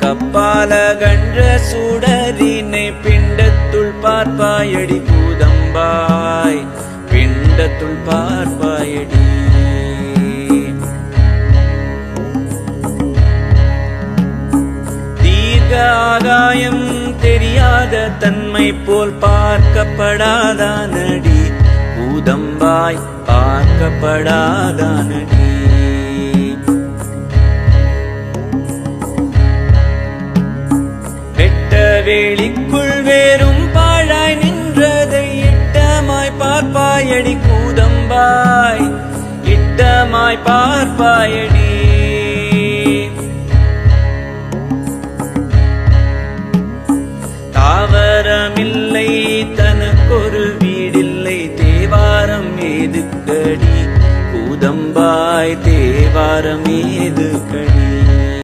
கப்பால கன்ற சுடரினை பிண்டத்துள் பார்ப்பாயடி பூதம்பாய். பிண்டத்துள் பார்ப்பாயடி. தீர்க்க ஆகாயம் தெரியாத தன்மை போல் பார்க்கப்படாதானடி. பூதம்பாய் பார்க்கப்படாதானடி. பார்ப்பாயடி கூதம்பாய் இட்டமாய் பார்ப்பாயடி. தாவரமில்லை தனக்கொரு வீடில்லை தேவாரம் ஏதுக்கடி? கூதம்பாய் தேவாரம் ஏதுக்கடி?